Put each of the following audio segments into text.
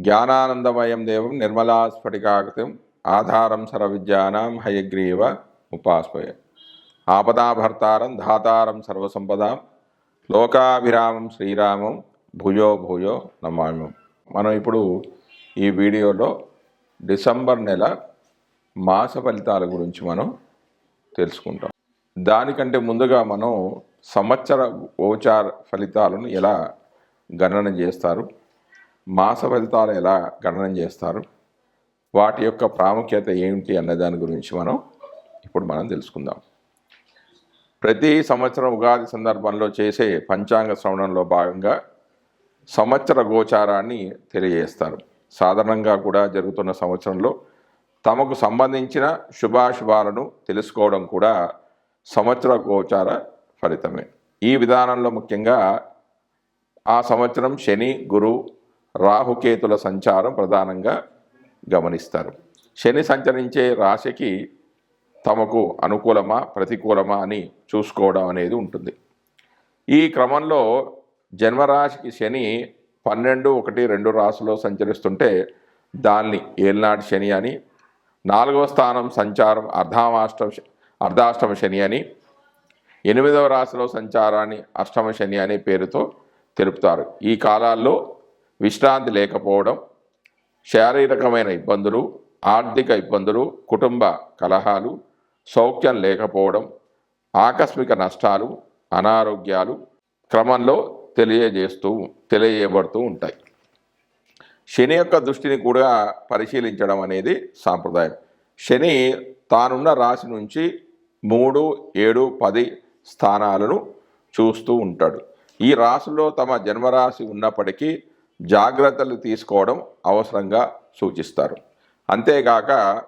జ్ఞానానందమయం దేవం నిర్మలా స్ఫటికాకృతిం ఆధారం సర్వవిద్యానాం హయగ్రీవ ఉపాస్మయ. ఆపదాభర్తారం ధాతారం సర్వసంపదాం. లోకాభిరామం శ్రీరామం భూయో భూయో నమామి. మనం ఇప్పుడు ఈ వీడియోలో డిసెంబర్ నెల మాస ఫలితాల గురించి మనం తెలుసుకుంటాం. దానికంటే ముందుగా మనం సంవత్సర గోచార ఫలితాలను ఎలా గణన చేస్తారు? మాస ఫలితాలు ఎలా గణనం చేస్తారు? వాటి యొక్క ప్రాముఖ్యత ఏమిటి అన్న దాని గురించి మనం ఇప్పుడు మనం తెలుసుకుందాం. ప్రతి సంవత్సరం ఉగాది సందర్భంలో చేసే పంచాంగ శ్రవణంలో భాగంగా సంవత్సర గోచారాన్ని తెలియజేస్తారు. సాధారణంగా కూడా జరుగుతున్న సంవత్సరంలో తమకు సంబంధించిన శుభాశుభాలను తెలుసుకోవడం కూడా సంవత్సర గోచార ఫలితమే. ఈ విధానంలో ముఖ్యంగా ఆ సంవత్సరం శని గురు రాహుకేతుల సంచారం ప్రధానంగా గమనిస్తారు. శని సంచరించే రాశికి తమకు అనుకూలమా ప్రతికూలమా అని చూసుకోవడం అనేది ఉంటుంది. ఈ క్రమంలో జన్మరాశికి శని పన్నెండు ఒకటి రెండు రాశిలో సంచరిస్తుంటే దాన్ని ఏలినాటి శని అని నాలుగవ స్థానం సంచారం అర్ధామాష్టమ అర్ధాష్టమ శని అని ఎనిమిదవ రాశిలో సంచారాన్ని అష్టమ శని అనే పేరుతో తెలుపుతారు. ఈ కాలాల్లో విశ్రాంతి లేకపోవడం శారీరకమైన ఇబ్బందులు ఆర్థిక ఇబ్బందులు కుటుంబ కలహాలు సౌఖ్యం లేకపోవడం ఆకస్మిక నష్టాలు అనారోగ్యాలు క్రమంలో తెలియజేస్తూ తెలియజేయబడుతూ ఉంటాయి. శని యొక్క దృష్టిని కూడా పరిశీలించడం అనేది సాంప్రదాయం. శని తానున్న రాశి నుంచి మూడు ఏడు పది స్థానాలను చూస్తూ ఉంటాడు. ఈ రాశిలో తమ జన్మరాశి ఉన్నప్పటికీ జాగ్రత్తలు తీసుకోవడం అవసరంగా సూచిస్తారు. అంతేగాక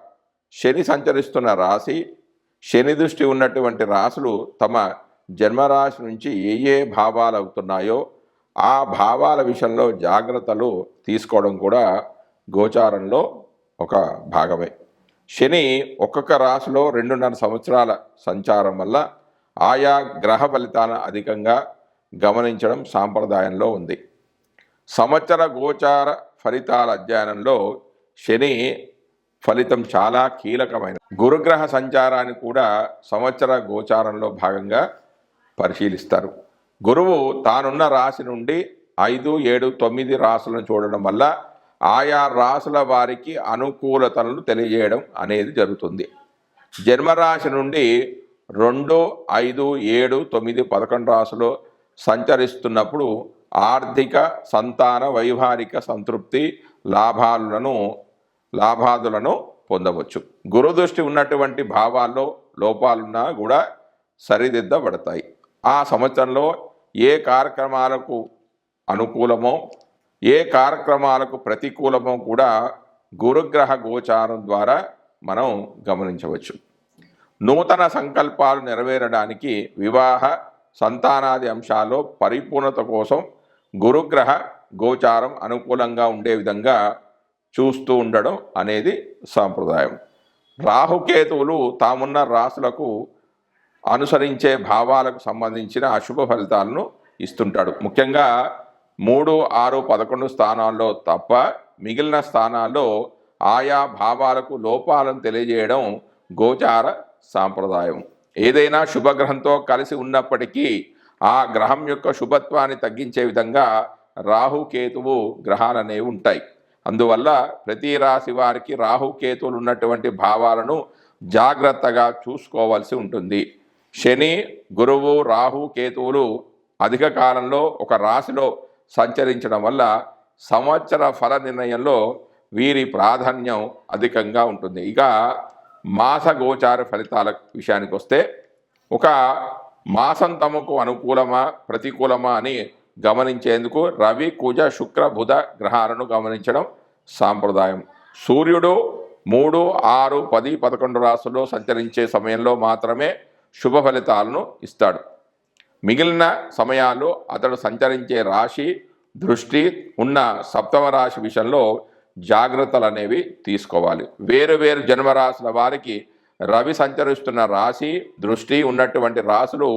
శని సంచరిస్తున్న రాశి శని దృష్టి ఉన్నటువంటి రాశులు తమ జన్మరాశి నుంచి ఏ ఏ భావాలు అవుతున్నాయో ఆ భావాల విషయంలో జాగ్రత్తలు తీసుకోవడం కూడా గోచారంలో ఒక భాగమే. శని ఒక్కొక్క రాశిలో రెండున్నర సంవత్సరాల సంచారం వల్ల ఆయా గ్రహ ఫలితాలను అధికంగా గమనించడం సాంప్రదాయంలో ఉంది. సంవత్సర గోచార ఫలితాల అధ్యయనంలో శని ఫలితం చాలా కీలకమైన గురుగ్రహ సంచారాన్ని కూడా సంవత్సర గోచారంలో భాగంగా పరిశీలిస్తారు. గురువు తానున్న రాశి నుండి ఐదు ఏడు తొమ్మిది రాసులను చూడడం వల్ల ఆయా రాసుల వారికి అనుకూలతలను తెలియజేయడం అనేది జరుగుతుంది. జన్మరాశి నుండి రెండు ఐదు ఏడు తొమ్మిది పదకొండు రాసులు సంచరిస్తున్నప్పుడు ఆర్థిక సంతాన వైవాహిక సంతృప్తి లాభాలను లాభాదులను పొందవచ్చు. గురుదృష్టి ఉన్నటువంటి భావాల్లో లోపాలున్నా కూడా సరిదిద్దబడతాయి. ఆ సంవత్సరంలో ఏ కార్యక్రమాలకు అనుకూలమో ఏ కార్యక్రమాలకు ప్రతికూలమో కూడా గురుగ్రహ గోచారం ద్వారా మనం గమనించవచ్చు. నూతన సంకల్పాలు నెరవేరడానికి వివాహ సంతానాది అంశాల్లో పరిపూర్ణత కోసం గురుగ్రహ గోచారం అనుకూలంగా ఉండే విధంగా చూస్తూ ఉండడం అనేది సాంప్రదాయం. రాహుకేతువులు తామున్న రాసులకు అనుసరించే భావాలకు సంబంధించిన అశుభ ఫలితాలను ఇస్తుంటాడు. ముఖ్యంగా మూడు ఆరు పదకొండు స్థానాల్లో తప్ప మిగిలిన స్థానాల్లో ఆయా భావాలకు లోపాలను తెలియజేయడం గోచార సాంప్రదాయం. ఏదైనా శుభగ్రహంతో కలిసి ఉన్నప్పటికీ ఆ గ్రహం యొక్క శుభత్వాన్ని తగ్గించే విధంగా రాహుకేతువు గ్రహాలు అనేవి ఉంటాయి. అందువల్ల ప్రతి రాశి వారికి రాహు కేతువులు ఉన్నటువంటి భావాలను జాగ్రత్తగా చూసుకోవాల్సి ఉంటుంది. శని గురువు రాహు కేతువులు అధిక కాలంలో ఒక రాశిలో సంచరించడం వల్ల సంవత్సర ఫల నిర్ణయంలో వీరి ప్రాధాన్యం అధికంగా ఉంటుంది. ఇక మాస గోచార ఫలితాల విషయానికి వస్తే ఒక మాసం తమకు అనుకూలమా ప్రతికూలమా అని గమనించేందుకు రవి కుజ శుక్ర బుధ గ్రహాలను గమనించడం సాంప్రదాయం. సూర్యుడు మూడు ఆరు పది పదకొండు రాసుల్లో సంచరించే సమయంలో మాత్రమే శుభ ఫలితాలను ఇస్తాడు. మిగిలిన సమయాల్లో అతడు సంచరించే రాశి దృష్టి ఉన్న సప్తమ రాశి విషయంలో జాగ్రత్తలు అనేవి తీసుకోవాలి. వేరు వేరు జన్మరాశుల వారికి రవి సంచరిస్తున్న రాశి దృష్టి ఉన్నటువంటి రాశులు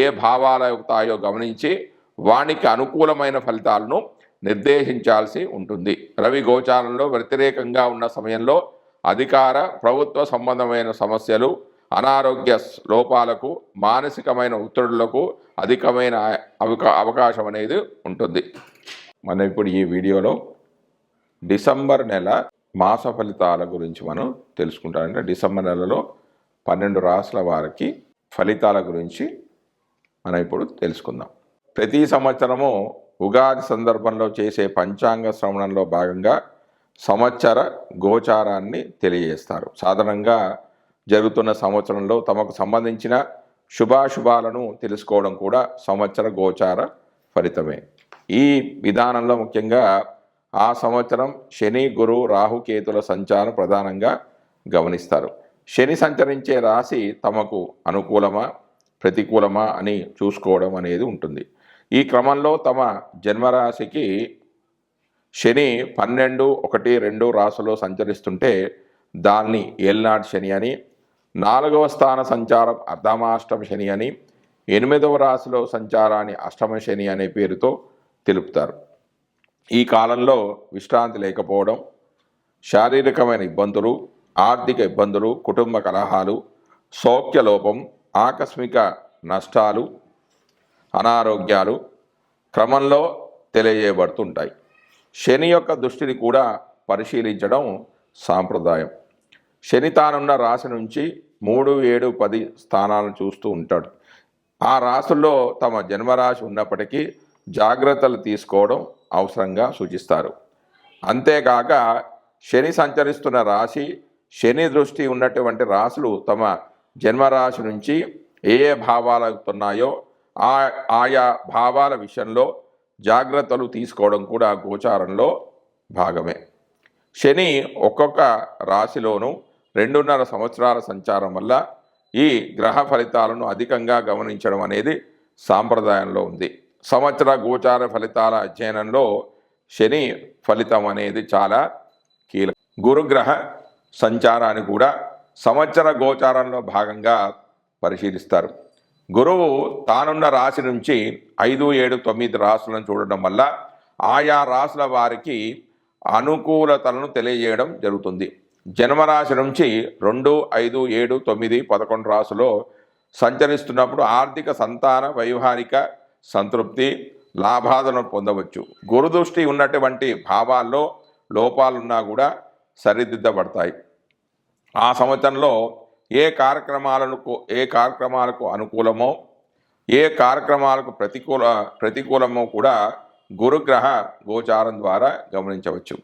ఏ భావాలు అవుతాయో గమనించి వానికి అనుకూలమైన ఫలితాలను నిర్దేశించాల్సి ఉంటుంది. రవి గోచారంలో వ్యతిరేకంగా ఉన్న సమయంలో అధికార ప్రభుత్వ సంబంధమైన సమస్యలు అనారోగ్య లోపాలకు మానసికమైన ఒత్తిడులకు అధికమైన అవకా అవకాశం అనేది ఉంటుంది. మనం ఇప్పుడు ఈ వీడియోలో డిసెంబర్ నెల మాస ఫలితాల గురించి మనం తెలుసుకుంటామంటే డిసెంబర్ నెలలో పన్నెండు రాసుల వారికి ఫలితాల గురించి మనం ఇప్పుడు తెలుసుకుందాం. ప్రతి సంవత్సరము ఉగాది సందర్భంలో చేసే పంచాంగ శ్రవణంలో భాగంగా సంవత్సర గోచారాన్ని తెలియజేస్తారు. సాధారణంగా జరుగుతున్న సంవత్సరంలో తమకు సంబంధించిన శుభాశుభాలను తెలుసుకోవడం కూడా సంవత్సర గోచార ఫలితమే. ఈ విధానంలో ముఖ్యంగా ఆ సంవత్సరం శని గురు రాహుకేతుల సంచారం ప్రధానంగా గమనిస్తారు. శని సంచరించే రాశి తమకు అనుకూలమా ప్రతికూలమా అని చూసుకోవడం అనేది ఉంటుంది. ఈ క్రమంలో తమ జన్మరాశికి శని పన్నెండు ఒకటి రెండు రాసులో సంచరిస్తుంటే దాన్ని ఏల్నాడు శని అని నాలుగవ స్థాన సంచారం అర్ధమాష్టమ శని అని ఎనిమిదవ రాశిలో సంచారాన్ని అష్టమ శని అనే పేరుతో తెలుపుతారు. ఈ కాలంలో విశ్రాంతి లేకపోవడం శారీరకమైన ఇబ్బందులు ఆర్థిక ఇబ్బందులు కుటుంబ కలహాలు సౌఖ్య లోపం ఆకస్మిక నష్టాలు అనారోగ్యాలు క్రమంలో తెలియజేయబడుతుంటాయి. శని యొక్క దృష్టిని కూడా పరిశీలించడం సాంప్రదాయం. శని తానున్న రాశి నుంచి మూడు ఏడు పది స్థానాలను చూస్తూ ఉంటాడు. ఆ రాశుల్లో తమ జన్మరాశి ఉన్నప్పటికీ జాగ్రత్తలు తీసుకోవడం అవసరంగా సూచిస్తారు. అంతేకాక శని సంచరిస్తున్న రాశి శని దృష్టి ఉన్నటువంటి రాశులు తమ జన్మరాశి నుంచి ఏ ఏ భావాలు అవుతున్నాయో ఆ ఆయా భావాల విషయంలో జాగ్రత్తలు తీసుకోవడం కూడా గోచారంలో భాగమే. శని ఒక్కొక్క రాశిలోనూ రెండున్నర సంవత్సరాల సంచారం వల్ల ఈ గ్రహ ఫలితాలను అధికంగా గమనించడం అనేది సాంప్రదాయంలో ఉంది. సంవత్సర గోచార ఫలితాల అధ్యయనంలో శని ఫలితం అనేది చాలా కీలకం. గురుగ్రహ సంచారాన్ని కూడా సంవత్సర గోచారంలో భాగంగా పరిశీలిస్తారు. గురువు తానున్న రాశి నుంచి ఐదు ఏడు తొమ్మిది రాశులను చూడడం వల్ల ఆయా రాశుల వారికి అనుకూలతలను తెలియజేయడం జరుగుతుంది. జన్మరాశి నుంచి రెండు ఐదు ఏడు తొమ్మిది పదకొండు రాశులో సంచరిస్తున్నప్పుడు ఆర్థిక సంతాన వైవాహిక సంతృప్తి లాభాలను పొందవచ్చు. గురుదృష్టి ఉన్నటువంటి భావాల్లో లోపాలున్నా కూడా సరిదిద్దబడతాయి. ఆ సంవత్సరంలో ఏ కార్యక్రమాలకు ఏ కార్యక్రమాలకు అనుకూలమో ఏ కార్యక్రమాలకు ప్రతికూల ప్రతికూలమో కూడా గురుగ్రహ గోచారం ద్వారా గమనించవచ్చు.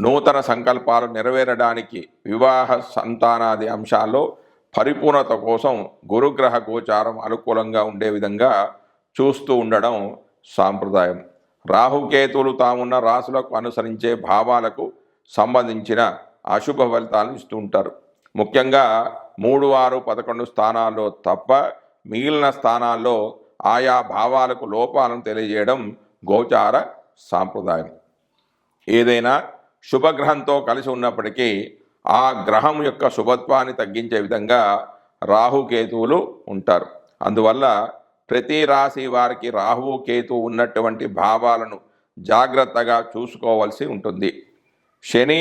నూతన సంకల్పాలు నెరవేరడానికి వివాహ సంతానాది అంశాల్లో పరిపూర్ణత కోసం గురుగ్రహ గోచారం అనుకూలంగా ఉండే విధంగా చూస్తూ ఉండడం సాంప్రదాయం. రాహుకేతువులు తామున్న రాసులకు అనుసరించే భావాలకు సంబంధించిన అశుభ ఫలితాలను ఇస్తూ ఉంటారు. ముఖ్యంగా మూడు ఆరు పదకొండు స్థానాల్లో తప్ప మిగిలిన స్థానాల్లో ఆయా భావాలకు లోపాలను తెలియజేయడం గోచార సాంప్రదాయం. ఏదైనా శుభగ్రహంతో కలిసి ఉన్నప్పటికీ ఆ గ్రహం యొక్క శుభత్వాన్ని తగ్గించే విధంగా రాహుకేతువులు ఉంటారు. అందువల్ల ప్రతి రాశి వారికి రాహువు కేతు ఉన్నటువంటి భావాలను జాగ్రత్తగా చూసుకోవాల్సి ఉంటుంది. శని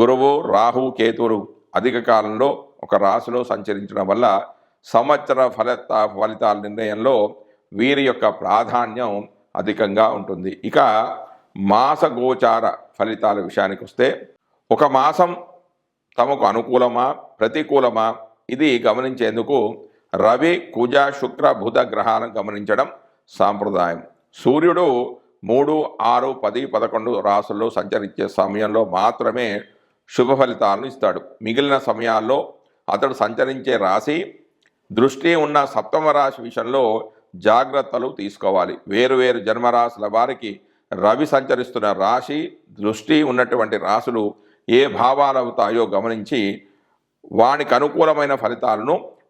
గురువు రాహు కేతువులు అధిక కాలంలో ఒక రాశిలో సంచరించడం వల్ల సంవత్సర ఫలిత ఫలితాల నిర్ణయంలో వీరి యొక్క ప్రాధాన్యం అధికంగా ఉంటుంది. ఇక మాస గోచార ఫలితాల విషయానికి వస్తే ఒక మాసం తమకు అనుకూలమా ప్రతికూలమా? ఇది గమనించేందుకు రవి కుజ శుక్ర బుధ గ్రహాలను గమనించడం సాంప్రదాయం. సూర్యుడు మూడు ఆరు పది పదకొండు రాసుల్లో సంచరించే సమయంలో మాత్రమే శుభ ఫలితాలను ఇస్తాడు. మిగిలిన సమయాల్లో అతడు సంచరించే రాశి దృష్టి ఉన్న సప్తమ రాశి విషయంలో జాగ్రత్తలు తీసుకోవాలి. వేరువేరు జన్మరాశుల వారికి రవి సంచరిస్తున్న రాశి దృష్టి ఉన్నటువంటి రాశులు ఏ భావాలు అవుతాయో గమనించి వానికి అనుకూలమైన ఫలితాలను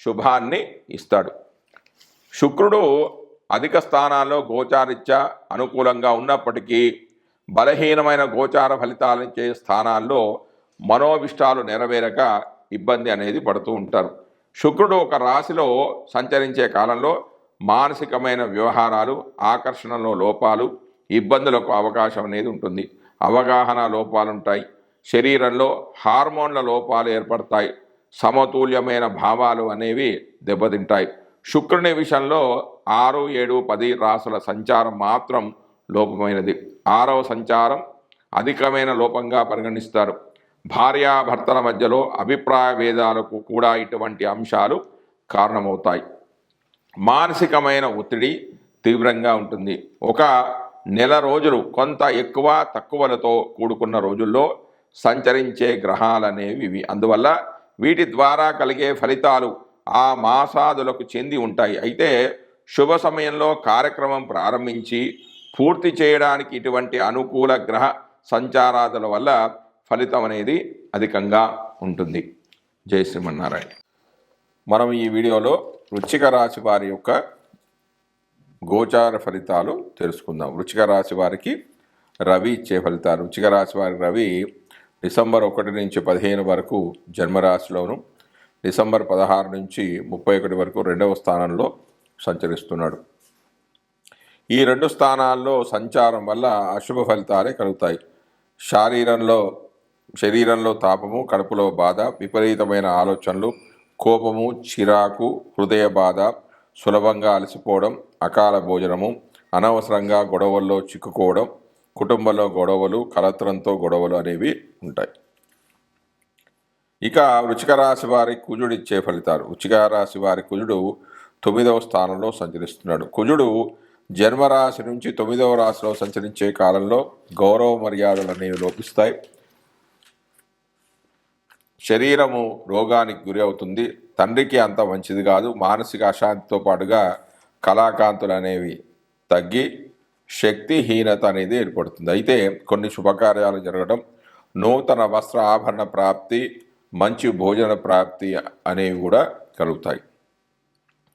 శుభాన్ని ఇస్తాడు. శుక్రుడు అధిక స్థానాల్లో గోచారిత్య అనుకూలంగా ఉన్నప్పటికీ బలహీనమైన గోచార ఫలితాలను ఇచ్చే స్థానాల్లో మనోవిష్టాలు నెరవేరక ఇబ్బంది అనేది పడుతూ ఉంటారు. శుక్రుడు ఒక రాశిలో సంచరించే కాలంలో మానసికమైన వ్యవహారాలు ఆకర్షణలో లోపాలు ఇబ్బందులకు అవకాశం అనేది ఉంటుంది. అవగాహన లోపాలుంటాయి. శరీరంలో హార్మోన్ల లోపాలు ఏర్పడతాయి. సమతుల్యమైన భావాలు అనేవి దెబ్బతింటాయి. శుక్రుని విషయంలో ఆరు ఏడు పది రాసుల సంచారం మాత్రం లోపమైనది. ఆరవ సంచారం అధికమైన లోపంగా పరిగణిస్తారు. భార్యాభర్తల మధ్యలో అభిప్రాయ భేదాలకు కూడా ఇటువంటి అంశాలు కారణమవుతాయి. మానసికమైన ఒత్తిడి తీవ్రంగా ఉంటుంది. ఒక నెల రోజులు కొంత ఎక్కువ తక్కువలతో కూడుకున్న రోజుల్లో సంచరించే గ్రహాలు అనేవి ఇవి. అందువల్ల వీటి ద్వారా కలిగే ఫలితాలు ఆ మాసాదులకు చెంది ఉంటాయి. అయితే శుభ సమయంలో కార్యక్రమం ప్రారంభించి పూర్తి చేయడానికి ఇటువంటి అనుకూల గ్రహ సంచారాదుల వల్ల ఫలితం అనేది అధికంగా ఉంటుంది. జై శ్రీమన్నారాయణ. మనం ఈ వీడియోలో వృచ్చిక రాశి వారి యొక్క గోచార ఫలితాలు తెలుసుకుందాం. వృచ్చిక రాశి వారికి రవి ఇచ్చే ఫలితాలు. వృచ్చిక రాశి వారి రవి డిసెంబర్ ఒకటి నుంచి పదిహేను వరకు జన్మరాశిలోను డిసెంబర్ పదహారు నుంచి ముప్పై ఒకటి వరకు రెండవ స్థానంలో సంచరిస్తున్నాడు. ఈ రెండు స్థానాల్లో సంచారం వల్ల అశుభ ఫలితాలే కలుగుతాయి. శారీరంలో శరీరంలో తాపము కడుపులో బాధ విపరీతమైన ఆలోచనలు కోపము చిరాకు హృదయ బాధ సులభంగా అలసిపోవడం అకాల భోజనము అనవసరంగా గొడవల్లో చిక్కుకోవడం కుటుంబంలో గొడవలు కలత్రంతో గొడవలు అనేవి ఉంటాయి. ఇక వృచిక రాశి వారి కుజుడు ఇచ్చే ఫలితాలు. వృచిక రాశి వారి కుజుడు తొమ్మిదవ స్థానంలో సంచరిస్తున్నాడు. కుజుడు జన్మరాశి నుంచి తొమ్మిదవ రాశిలో సంచరించే కాలంలో గౌరవ మర్యాదలు అనేవి లోపిస్తాయి. శరీరము రోగానికి గురి అవుతుంది. తండ్రికి అంత మంచిది కాదు. మానసిక అశాంతితో పాటుగా కళాకాంతులు అనేవి తగ్గి శక్తిహీనత అనేది ఏర్పడుతుంది. అయితే కొన్ని శుభకార్యాలు జరగడం నూతన వస్త్ర ఆభరణ ప్రాప్తి మంచి భోజన ప్రాప్తి అనేవి కూడా కలుగుతాయి.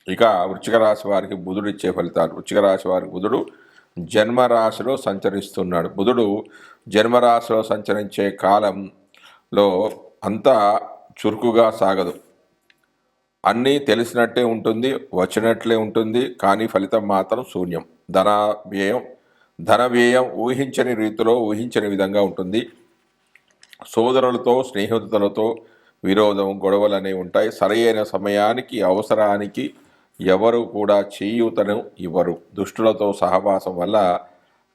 ఇక వృచ్చిక రాశి వారికి బుధుడు ఇచ్చే ఫలితాలు. వృచ్చిక రాశి వారికి బుధుడు జన్మరాశిలో సంచరిస్తున్నాడు. బుధుడు జన్మరాశిలో సంచరించే కాలంలో అంతా చురుకుగా సాగదు. అన్నీ తెలిసినట్టే ఉంటుంది వచ్చినట్లే ఉంటుంది కానీ ఫలితం మాత్రం శూన్యం. ధన వ్యయం ధన వ్యయం ఊహించని రీతిలో ఊహించని విధంగా ఉంటుంది. సోదరులతో స్నేహితులతో విరోధం గొడవలు అనేవి ఉంటాయి సరైన సమయానికి అవసరానికి ఎవరు కూడా చేయూతను ఇవ్వరు. దుష్టులతో సహవాసం వల్ల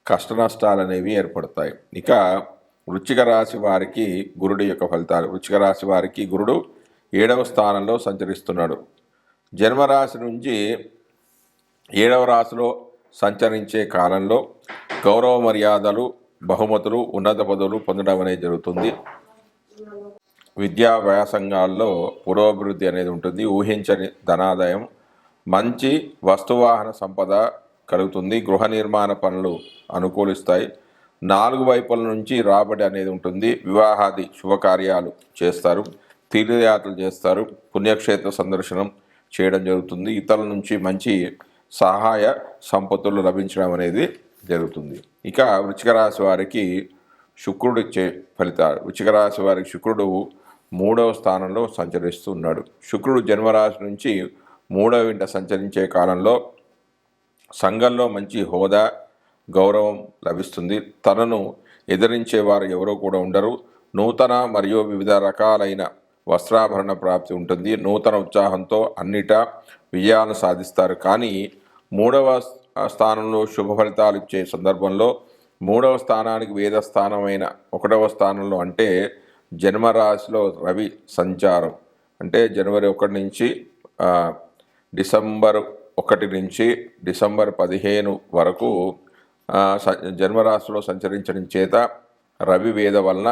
కష్ట నష్టాలు అనేవి ఏర్పడతాయి. ఇక వృచ్చిక రాశి వారికి గురుడు యొక్క ఫలితాలు. వృచ్చిక రాశి వారికి గురుడు ఏడవ స్థానంలో సంచరిస్తున్నాడు. జన్మరాశి నుంచి ఏడవ రాశిలో సంచరించే కాలంలో గౌరవ మర్యాదలు బహుమతులు ఉన్నత పదవులు పొందడం అనేది జరుగుతుంది. విద్యా వ్యాసంగాల్లో పురోభివృద్ధి అనేది ఉంటుంది. ఊహించని ధనాదాయం మంచి వస్తువాహన సంపద కలుగుతుంది. గృహ నిర్మాణ పనులు అనుకూలిస్తాయి. నాలుగు వైపుల నుంచి రాబడి అనేది ఉంటుంది. వివాహాది శుభకార్యాలు చేస్తారు. తీర్థయాత్రలు చేస్తారు పుణ్యక్షేత్ర సందర్శనం చేయడం జరుగుతుంది. ఇతరుల నుంచి మంచి సహాయ సంపత్తులు లభించడం అనేది జరుగుతుంది. ఇక వృచ్చిక రాశి వారికి శుక్రుడు ఇచ్చే ఫలితాలు. వృచ్చిక రాశి వారికి శుక్రుడు మూడవ స్థానంలో సంచరిస్తున్నాడు శుక్రుడు జన్మరాశి నుంచి మూడవ ఇంట సంచరించే కాలంలో సంఘంలో మంచి హోదా గౌరవం లభిస్తుంది. తనను ఎదిరించేవారు ఎవరో కూడా ఉండరు. నూతన మరియు వివిధ రకాలైన వస్త్రాభరణ ప్రాప్తి ఉంటుంది. నూతన ఉత్సాహంతో అన్నిటా విజయాలను సాధిస్తారు. కానీ మూడవ స్థానంలో శుభ ఫలితాలు ఇచ్చే సందర్భంలో మూడవ స్థానానికి వేద స్థానమైన ఒకటవ స్థానంలో అంటే జన్మరాశిలో రవి సంచారం. అంటే జనవరి ఒకటి నుంచి డిసెంబర్ ఒకటి నుంచి డిసెంబర్ పదిహేను వరకు జన్మరాశిలో సంచరించడం చేత రవి వేద వలన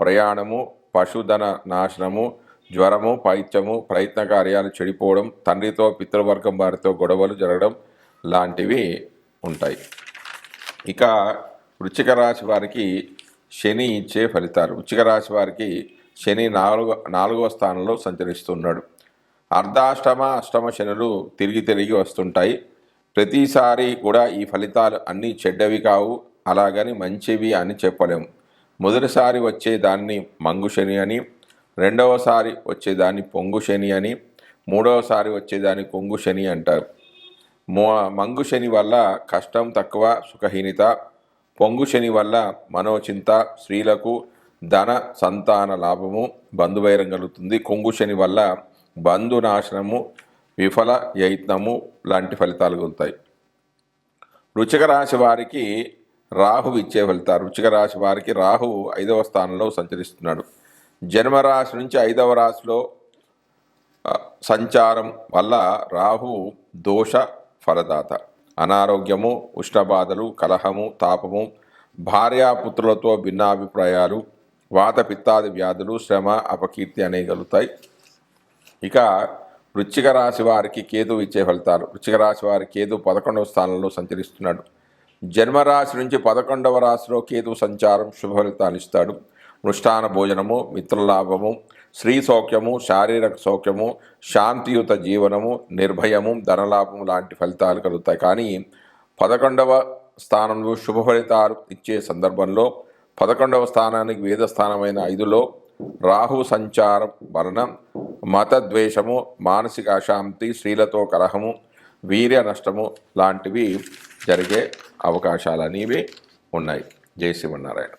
ప్రయాణము పశుధన నాశనము జ్వరము పైత్యము ప్రయత్న కార్యాలు చెడిపోవడం తండ్రితో పితృవర్గం వారితో గొడవలు జరగడం లాంటివి ఉంటాయి. ఇక వృచ్చిక రాశి వారికి శని ఇచ్చే ఫలితాలు. వృచ్చిక రాశి వారికి శని నాలుగో నాలుగవ స్థానంలో సంచరిస్తున్నాడు. అర్ధాష్టమ అష్టమ శనులు తిరిగి తిరిగి వస్తుంటాయి. ప్రతిసారి కూడా ఈ ఫలితాలు అన్నీ చెడ్డవి కావు. అలాగని మంచివి అని చెప్పలేము. మొదటిసారి వచ్చేదాన్ని మంగు శని అని రెండవసారి వచ్చేదాన్ని పొంగు శని అని మూడవసారి వచ్చేదాన్ని కొంగు శని అంటారు. మో మంగు శని వల్ల కష్టం తక్కువ సుఖహీనత. పొంగు శని వల్ల మనోచింత స్త్రీలకు ధన సంతాన లాభము బంధువైరం కలుగుతుంది. కొంగు శని వల్ల బంధు నాశనము విఫల యత్నము లాంటి ఫలితాలు కలుగుతాయి. రుచిక రాశి వారికి రాహు ఇచ్చే ఫలితాలు. వృచ్చిక రాశి వారికి రాహు ఐదవ స్థానంలో సంచరిస్తున్నాడు. జన్మరాశి నుంచి ఐదవ రాశిలో సంచారం వల్ల రాహు దోష ఫలదాత. అనారోగ్యము ఉష్ణబాధలు కలహము తాపము భార్యాపుత్రులతో భిన్నాభిప్రాయాలు వాత పిత్తాది వ్యాధులు శ్రమ అపకీర్తి అనేవి కలుగుతాయి ఇక వృచ్చిక రాశి వారికి కేతు ఇచ్చే ఫలితాలు. వృచ్చిక రాశి వారి కేతు పదకొండవ స్థానంలో సంచరిస్తున్నాడు. జన్మరాశి నుంచి పదకొండవ రాశిలో కేతు సంచారం శుభఫలితాలు ఇస్తాడు. మృష్టాన భోజనము మిత్రలాభము స్త్రీ సౌఖ్యము శారీరక సౌఖ్యము శాంతియుత జీవనము నిర్భయము ధనలాభము లాంటి ఫలితాలు కలుగుతాయి. కానీ పదకొండవ స్థానంలో శుభ ఫలితాలు ఇచ్చే సందర్భంలో పదకొండవ స్థానానికి వేద స్థానమైన ఐదులో రాహు సంచారం వలన మతద్వేషము మానసిక అశాంతి స్త్రీలతో కలహము వీర్య నష్టము లాంటివి జరిగే అవకాశాలు అనేవి ఉన్నాయి. జై శ్రీమన్నారాయణ.